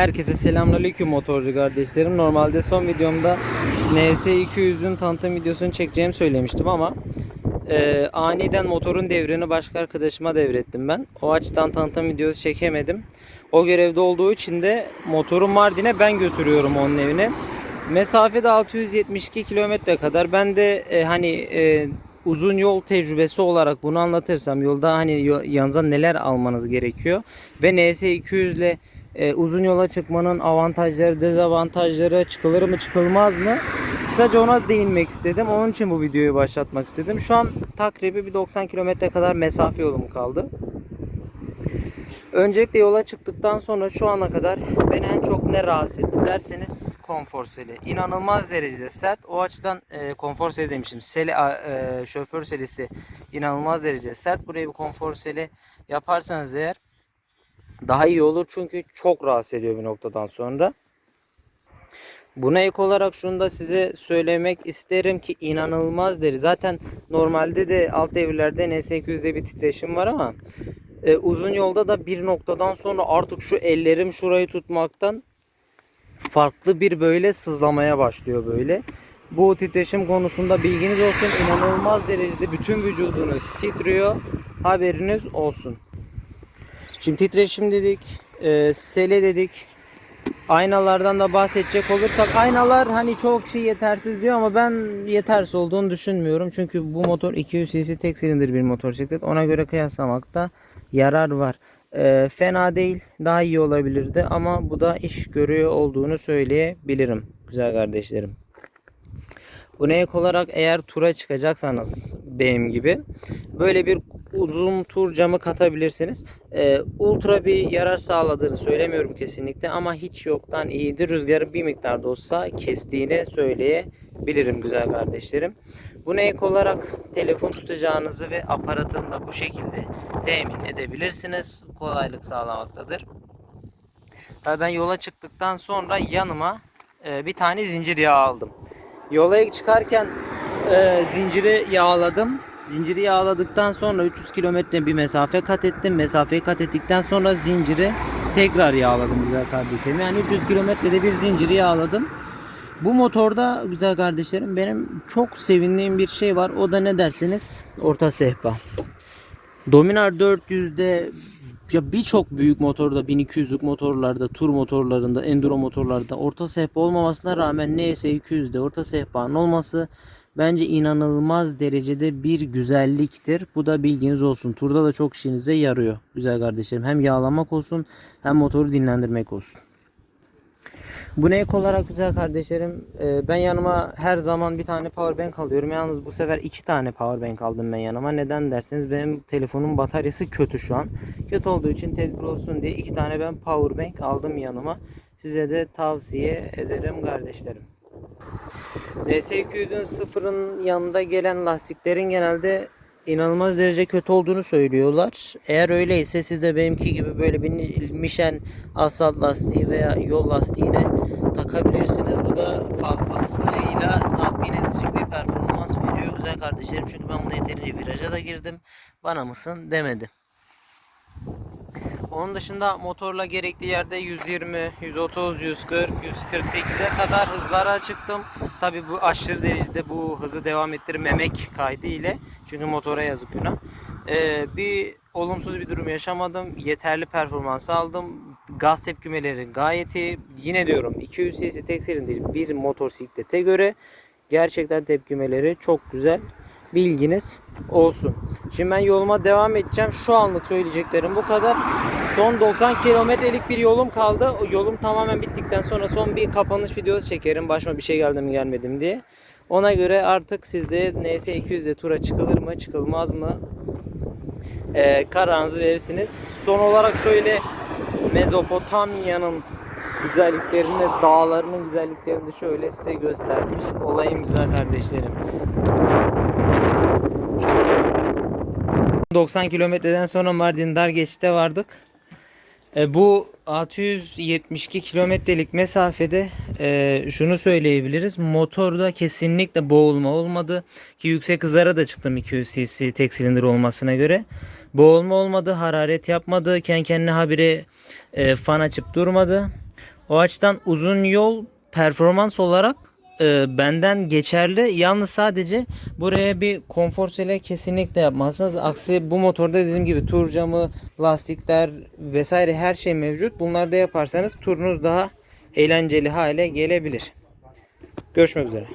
Herkese selamünaleyküm motorcu kardeşlerim. Normalde son videomda NS200'ün tanıtım videosunu çekeceğimi söylemiştim ama e, aniden motorun devrini başka arkadaşıma devrettim ben. O açıdan tanıtım videosu çekemedim. O görevde olduğu için de motoru Mardin'e ben götürüyorum onun evine. Mesafede 672 kilometre kadar. Ben de e, hani e, uzun yol tecrübesi olarak bunu anlatırsam yolda hani yanınıza neler almanız gerekiyor ve NS200 ile e, uzun yola çıkmanın avantajları, dezavantajları, çıkılır mı çıkılmaz mı? Kısaca ona değinmek istedim. Onun için bu videoyu başlatmak istedim. Şu an takribi bir 90 kilometre kadar mesafe yolum kaldı. Öncelikle yola çıktıktan sonra şu ana kadar beni en çok ne rahatsız etti derseniz konfor seli. İnanılmaz derecede sert. O açıdan e, konfor seli demişim. Seli, e, şoför selisi inanılmaz derecede sert. Buraya bir konfor seli yaparsanız eğer daha iyi olur. Çünkü çok rahatsız ediyor bir noktadan sonra. Buna ek olarak şunu da size söylemek isterim ki inanılmaz deri. Zaten normalde de alt devirlerde NS200'de bir titreşim var ama e, uzun yolda da bir noktadan sonra artık şu ellerim şurayı tutmaktan farklı bir böyle sızlamaya başlıyor böyle. Bu titreşim konusunda bilginiz olsun. İnanılmaz derecede bütün vücudunuz titriyor. Haberiniz olsun. Şimdi titreşim dedik, e, sele dedik. Aynalardan da bahsedecek olursak aynalar hani çok şey yetersiz diyor ama ben yetersiz olduğunu düşünmüyorum. Çünkü bu motor 200 cc tek silindir bir motosiklet. Ona göre kıyaslamakta yarar var. E, fena değil, daha iyi olabilirdi ama bu da iş görüyor olduğunu söyleyebilirim güzel kardeşlerim. Buna ek olarak eğer tura çıkacaksanız benim gibi böyle bir uzun tur camı katabilirsiniz. Ee, ultra bir yarar sağladığını söylemiyorum kesinlikle ama hiç yoktan iyidir. Rüzgarı bir miktar da olsa kestiğini söyleyebilirim güzel kardeşlerim. Buna ek olarak telefon tutacağınızı ve aparatını da bu şekilde temin edebilirsiniz. Kolaylık sağlamaktadır. Tabii ben yola çıktıktan sonra yanıma e, bir tane zincir yağı aldım. Yola çıkarken e, zinciri yağladım. Zinciri yağladıktan sonra 300 kilometre bir mesafe kat ettim. Mesafeyi kat ettikten sonra zinciri tekrar yağladım güzel kardeşlerim. Yani 300 kilometrede bir zinciri yağladım. Bu motorda güzel kardeşlerim benim çok sevindiğim bir şey var. O da ne derseniz orta sehpa. Dominar 400'de ya birçok büyük motorda 1200'lük motorlarda, tur motorlarında, enduro motorlarda orta sehpa olmamasına rağmen NS 200'de orta sehpanın olması bence inanılmaz derecede bir güzelliktir. Bu da bilginiz olsun. Turda da çok işinize yarıyor güzel kardeşlerim. Hem yağlamak olsun hem motoru dinlendirmek olsun. Bu ne ek olarak güzel kardeşlerim e, ben yanıma her zaman bir tane power bank alıyorum. Yalnız bu sefer iki tane power bank aldım ben yanıma. Neden derseniz benim telefonun bataryası kötü şu an. Kötü olduğu için tedbir olsun diye iki tane ben power bank aldım yanıma. Size de tavsiye ederim kardeşlerim. DS200'ün sıfırın yanında gelen lastiklerin genelde inanılmaz derece kötü olduğunu söylüyorlar. Eğer öyleyse siz de benimki gibi böyle bir Michelin asfalt lastiği veya yol lastiğine takabilirsiniz. Bu da fazlasıyla tatmin edici bir performans veriyor güzel kardeşlerim. Çünkü ben buna yeterince viraja da girdim. Bana mısın demedi. Onun dışında motorla gerekli yerde 120, 130, 140, 148'e kadar hızlara çıktım. Tabi bu aşırı derecede bu hızı devam ettirmemek kaydı ile. Çünkü motora yazık günah. Ee, bir olumsuz bir durum yaşamadım. Yeterli performans aldım. Gaz tepkimeleri gayet iyi. Yine diyorum 200 cc tek silindir bir motosiklete göre gerçekten tepkimeleri çok güzel. Bilginiz olsun. Şimdi ben yoluma devam edeceğim. Şu anlık söyleyeceklerim bu kadar. Son 90 kilometrelik bir yolum kaldı. O yolum tamamen bittikten sonra son bir kapanış videosu çekerim. Başıma bir şey geldi mi gelmedim diye. Ona göre artık sizde NS 200'de tura çıkılır mı çıkılmaz mı ee, kararınızı verirsiniz. Son olarak şöyle Mezopotamya'nın güzelliklerini, dağlarının güzelliklerini de şöyle size göstermiş olayım güzel kardeşlerim. 90 kilometreden sonra Mardin dar geçite vardık. E, bu 672 kilometrelik mesafede e, şunu söyleyebiliriz. Motorda kesinlikle boğulma olmadı. Ki yüksek hızlara da çıktım 200 cc tek silindir olmasına göre. Boğulma olmadı, hararet yapmadı, kendi kendine habire e, fan açıp durmadı. O açıdan uzun yol performans olarak e, benden geçerli. Yalnız sadece buraya bir konfor sele kesinlikle yapmazsınız. Aksi bu motorda dediğim gibi tur camı, lastikler vesaire her şey mevcut. Bunları da yaparsanız turunuz daha eğlenceli hale gelebilir. Görüşmek üzere.